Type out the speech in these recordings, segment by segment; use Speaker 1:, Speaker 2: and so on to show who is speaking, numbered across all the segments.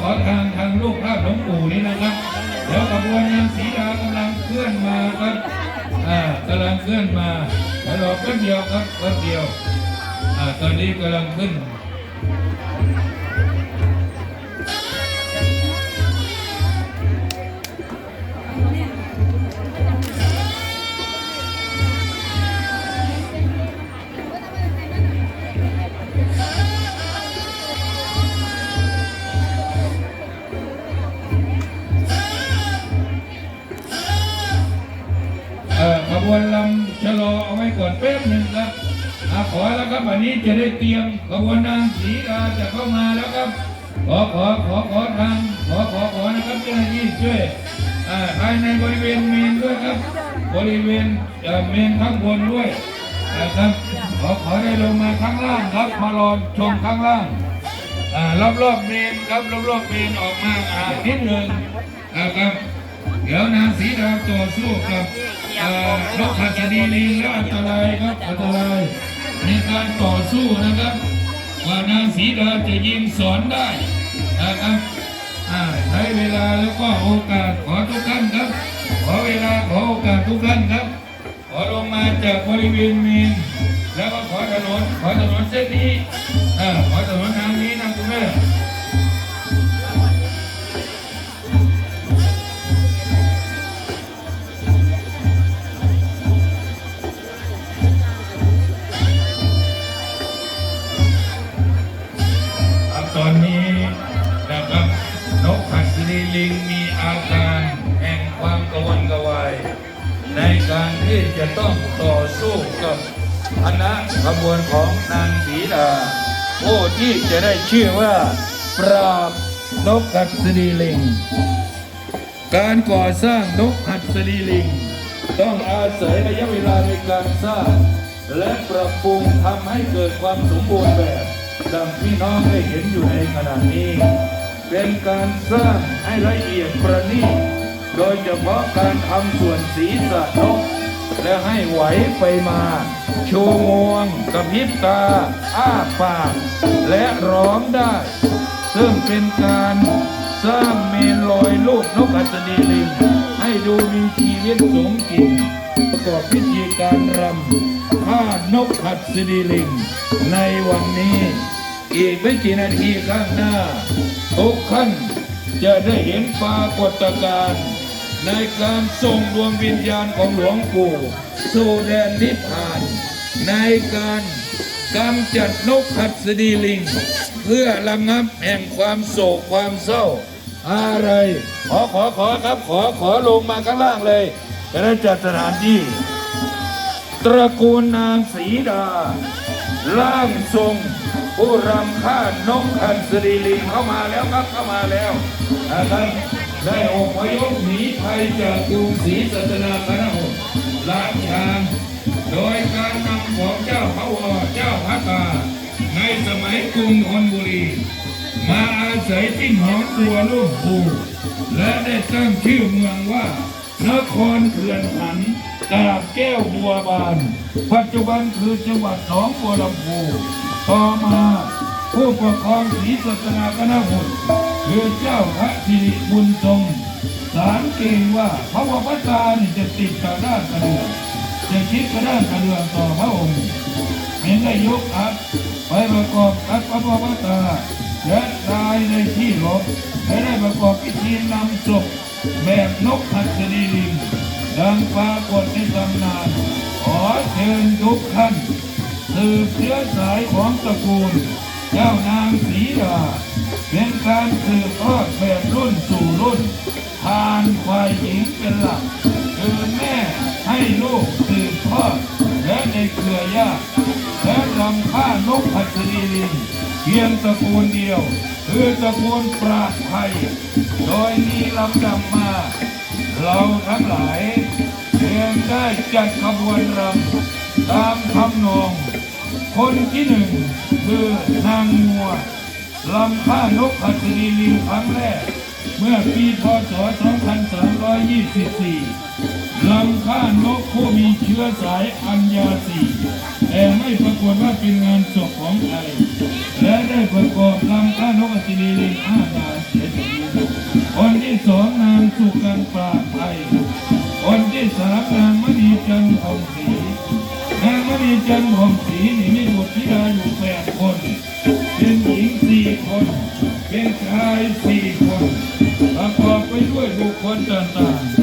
Speaker 1: ขอทางทางลูกภาพหลวงปู่นี้นะครับ เดี๋ยวขบวนนางสีดากำลังเคลื่อนมาครับอ่ากำลังเคลื่อนมาแล้วรอแป๊บเดียวครับแป๊บเดียวอ่าตอนนี้กำลังขึ้น วันนี้จะได้เตรียมขบวนนางสีดาจะเข้ามาแล้วครับ ขอขอขอขอทางขอขอขอนะครับเจ้าหน้าที่ช่วยภายในบริเวณเมนด้วยครับ บริเวณเอ่อเมนข้างบนด้วยนะครับขอขอได้ลงมาข้างล่างครับมารอชมข้างล่างรอบรอบเมนครับรอบรอบเมนออกมาอ่านิดหนึ่งนะครับเดี๋ยวนางสีดาต่อสู้กับนกขัดดีลิงแล้วอันตรายครับอันตราย ในการต่อสู้นะครับ ว่านางสีดาจะยิงสอนได้นะครับอ่าใช้เวลาแล้วก็โอกาสขอทุกท่านครับ ขอเวลาขอโอกาสทุกท่านครับ ขอลงมาจากบริเวณเมนแล้วก็ขอถนนขอถนนเส้นนี้ ของนางสีดาผู้ที่จะได้ชื่อว่า ปราบนกขัดสรีลิง การก่อสร้างนกหัดสรีลิง ต้องอาศัยระยะเวลาในการสร้าง และปรับปรุงทำให้เกิดความสมบูรณ์แบบดังที่น้องได้เห็นอยู่ในขณะนี้ เป็นการสร้างให้ละเอียดประณีตโดยเฉพาะการทำส่วนศีรษะนก และให้ไหวไปมา ชูงวงกระพริบตา อ้าปาก และร้องได้ ซึ่งเป็นการสร้างเมนลอยลูกนกอัศนีลิง ให้ดูมีชีวิตสมจริงประกอบพิธีการรำผ้านกหัดสดีลิง ในวันนี้ อีกไม่กี่นาทีข้างหน้า ทุกท่านจะได้เห็นปรากฏการณ์ ในการส่งดวงวิญญาณของหลวงปู่สู่แดนนิพพาน ในการกำจัดนกหัดสดีลิง เพื่อระงับแห่งความโศกความเศร้า อะไร ขอขอขอครับ ขอขอลงมาข้างล่างเลยจะได้จัดสถานที่ ตระกูลนางสีดาร่างทรง ผู้รำค่านกหันสรีลิงเข้ามาแล้วครับเข้ามาแล้วนะครับ ได้อพยพหนีภัยจากกรุงศรีสัตนาคณหงลาดชางโดยการนำของเจ้าพระวอเจ้าพระกาในสมัยกรุงธนบุรี มาอาศัยที่หนองบัวลูกภูและได้ตั้งชื่อเมืองว่านครเขื่อนขันธ์กาบแก้วบัวบาน ปัจจุบันคือจังหวัดหนองบัวลำพูต่อมาผู้ปกครองศรีสัตนาคณหุน คือเจ้าพระสิริบุญทรงสารเกณฑ์ว่าพระวพตานี่จะติดกับด้านกระเดืองจะคิดกระด้านกระเดืองต่อพระองค์เห็นได้ยกอัดไปประกอบอัดพระพุทธตาและตายในที่รบและได้ประกอบพิธีนำศพแบบนกหัสดีลิงดังปรากฏในตำนาน ขอเชิญทุกท่านสืบเชื้อสายของตระกูล เจ้านางสีดาเป็นการสืบทอดแบบรุ่นสู่รุ่นผ่านควายหญิงเป็นหลักคือแม่ให้ลูกสืบทอดและในเครือญาติและรำค่านกหัสดีลิงเพียงตระกูลเดียว คือตระกูลปราดไทย โดยมีลำดับมา เราทั้งหลายเพียงได้จัดขบวนรำตามคำนอง คนที่หนึ่ง คือนางงัวลำค่านกหัสดีลิงครั้งแรก เมื่อปีพศ 2324 ลำข่านกผู้มีเชื้อสายอ 共产党。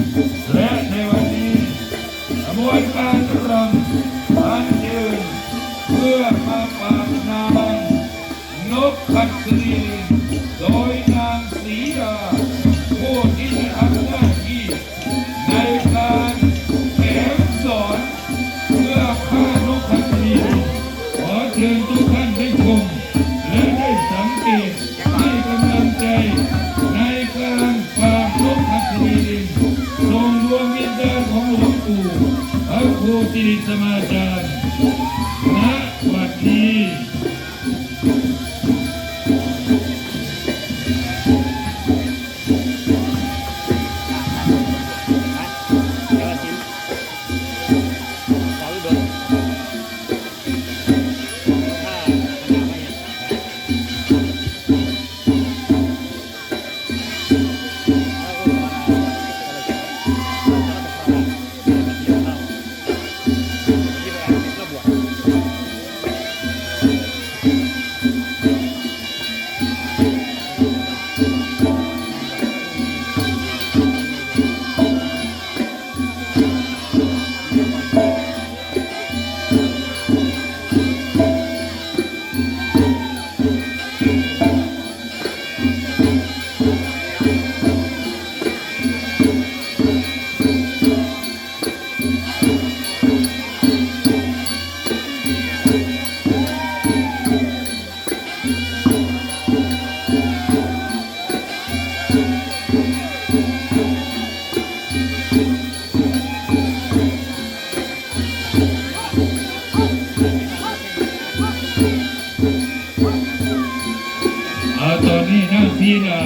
Speaker 1: พิจารณา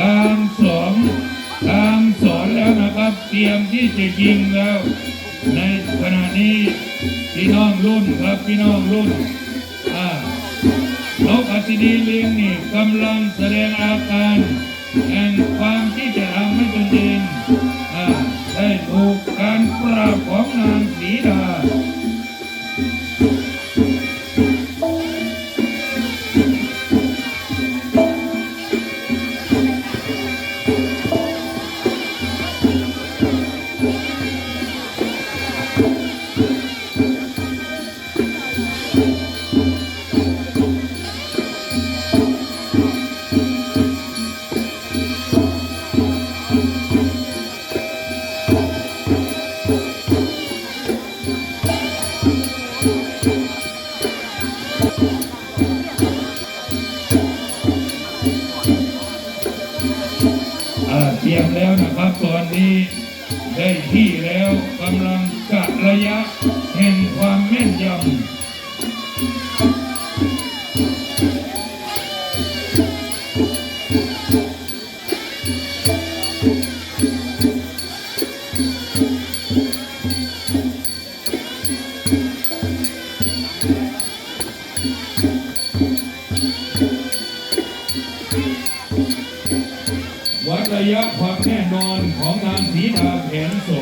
Speaker 1: ตามสองตา
Speaker 2: ม
Speaker 1: สอนแล้วนะครับ เตรียมที่จะยิงแล้ว ในขณะนี้พี่น้องรุ่นครับพี่น้องรุ่นอ่านกอัศดีเลียงนี่กำลังแสดงอาการแห่งความที่จะทำให้ตนเองได้ถูกการปราบของนางสีดา นี้ได้ที่แล้วกำลังกะระยะแห่งความแม่นยำ Okay.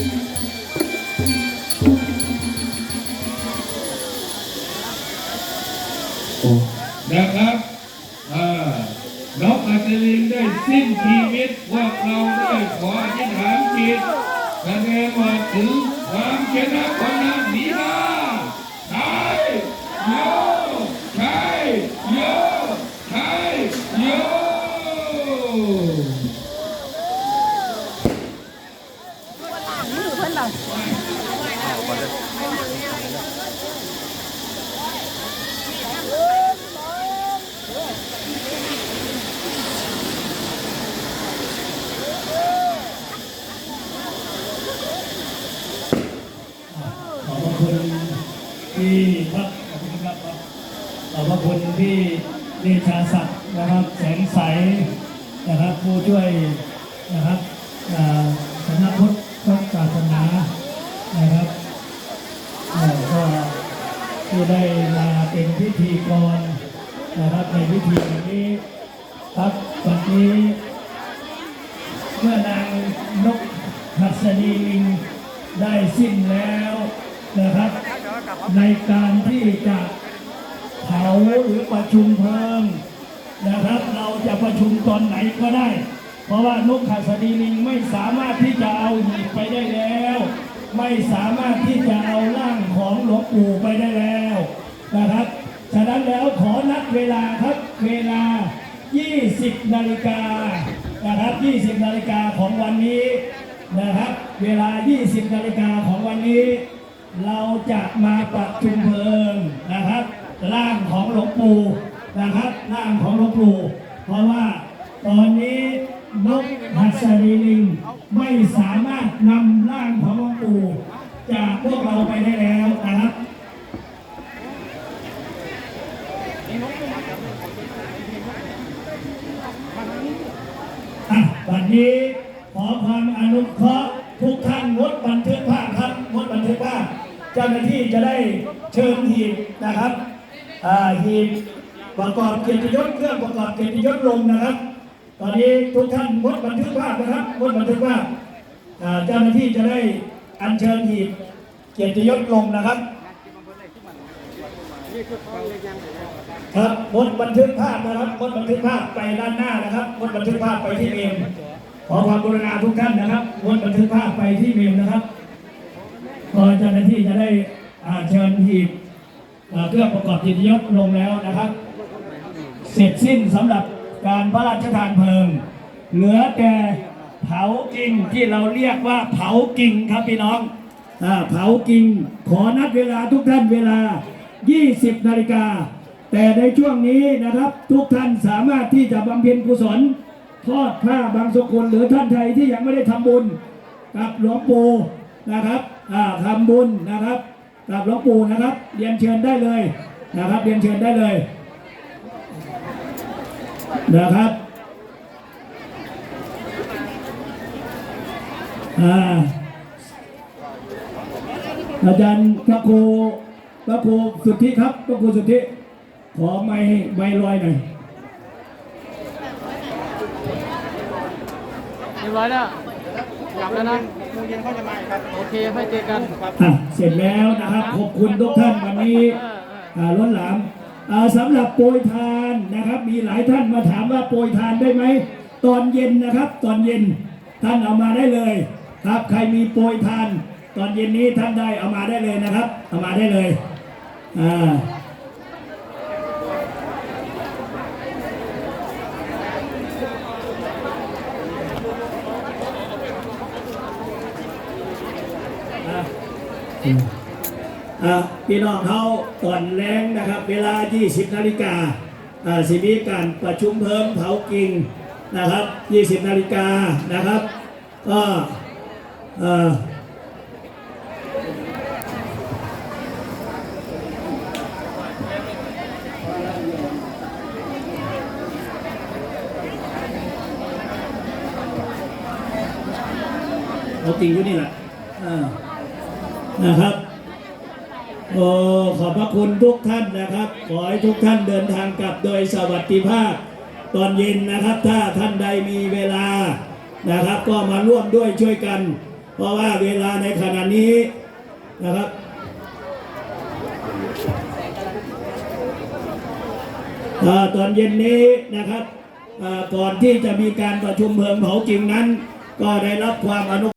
Speaker 1: Thank you. มือเพิ่นแบ
Speaker 3: บ
Speaker 4: ขอบพระคุณที่ครับขอบคุณครับขอบพระคุณที่เดชาศักดิ์นะครับ แสงใสนะครับผู้ช่วยนะครับอ่าสำนักพุทธศาสนานะครับเอ่อก็ที่ ได้มาเป็นพิธีกรนะครับในพิธีนี้ครับวันนี้เมื่อนางนกหัสดีลิงได้สิ้นแล้วนะครับ ในการที่จะเผาหรือประชุมเพลิงนะครับ เราจะประชุมตอนไหนก็ได้ เพราะว่านกหัสดีลิงไม่สามารถที่จะเอาหีบไปได้แล้ว ไม่สามารถที่จะเอาร่างของหลวงปู่ไปได้แล้วนะครับ ฉะนั้นแล้วขอนัดเวลาครับเวลา 20 นาฬิกานะครับ 20 นาฬิกาของวันนี้นะครับ เวลา 20 นาฬิกาของวันนี้ เราจะมาประชุมเพลิงนะครับ ร่างของหลวงปู่นะครับ ร่างของหลวงปู่ เพราะว่าตอนนี้ นกหัสดีลิง ไม่สามารถนำร่างของหลวงปู่จากพวกเราไปได้แล้วนะครับอะวันนี้ขอความอนุเคราะห์ทุกท่านงดบันทึกภาพครับงดบันทึกภาพเจ้าหน้าที่จะได้เชิญหีบนะครับหีบประกอบเกียรติยศเครื่องประกอบเกียรติยศลงนะครับ ตอนนี้ทุกท่านงดบันทึกภาพนะครับงดบันทึกภาพเจ้าหน้าที่จะได้อัญเชิญหีบเกียรติยศลงนะครับ ครับงดบันทึกภาพนะครับงดบันทึกภาพไปด้านหน้านะครับงดบันทึกภาพไปที่เมมขอความกรุณาทุกท่านนะครับงดบันทึกภาพไปที่เมมนะครับก็เจ้าหน้าที่จะได้อ่าเชิญหีบเครื่องประกอบกิจยศลงแล้วนะครับ เสร็จสิ้นสำหรับ การพระราชทานเพลิง เหลือแต่เผากิ่งที่เราเรียกว่าเผากิ่งครับพี่น้องอเผากิ่งขอนัดเวลาทุกท่านเวลา 20 นาฬิกา แต่ในช่วงนี้นะครับทุกท่านสามารถที่จะบำเพ็ญกุศลทอดผ้าบางสกุลหรือท่านใดที่ยังไม่ได้ทำบุญกับหลวงปู่นะครับอ่าทำบุญนะครับกับหลวงปู่นะครับเรียนเชิญได้เลยนะครับเรียนเชิญได้เลย นะครับ อ่า อาจารย์พระครูพระครูสุทธิครับพระครูสุทธิ ขอไม่ไม่ลอยหน่อย
Speaker 2: เรียบร้อยแล้วกลับแล้วนะโมงเย็นเขาจะมาครับ โอเคค่อยเจอกันครับ
Speaker 4: อะเสร็จแล้วนะครับ ขอบคุณทุกท่านวันนี้อ่าล้นหลามอ่า สำหรับโปรยทานนะครับ มีหลายท่านมาถามว่าโปรยทานได้ไหมตอนเย็นนะครับ ตอนเย็นท่านเอามาได้เลย ครับใครมีโปรยทาน ตอนเย็นนี้ท่านได้เอามาได้เลยนะครับ เอามาได้เลยอ่าอะอะ พี่น้องเขาก่อนแรงนะครับ เวลา 20 นาฬิกาอ่าสิมีการประชุมเพิ่มเผากิ่งนะครับ 20 นาฬิกานะครับก็เอ่อเอากิ่งอยู่นี่แหละอ่านะครับ โอ้ขอบพระคุณทุกท่านนะครับ ขอให้ทุกท่านเดินทางกลับโดยสวัสดิภาพ ตอนเย็นนะครับ ถ้าท่านใดมีเวลานะครับ ก็มาร่วมด้วยช่วยกัน เพราะว่าเวลาในขณะนี้นะครับอตอนเย็นนี้นะครับก่อนที่จะมีการประชุมเพลิงเผาจริงนั้น ก็ได้รับความอนุ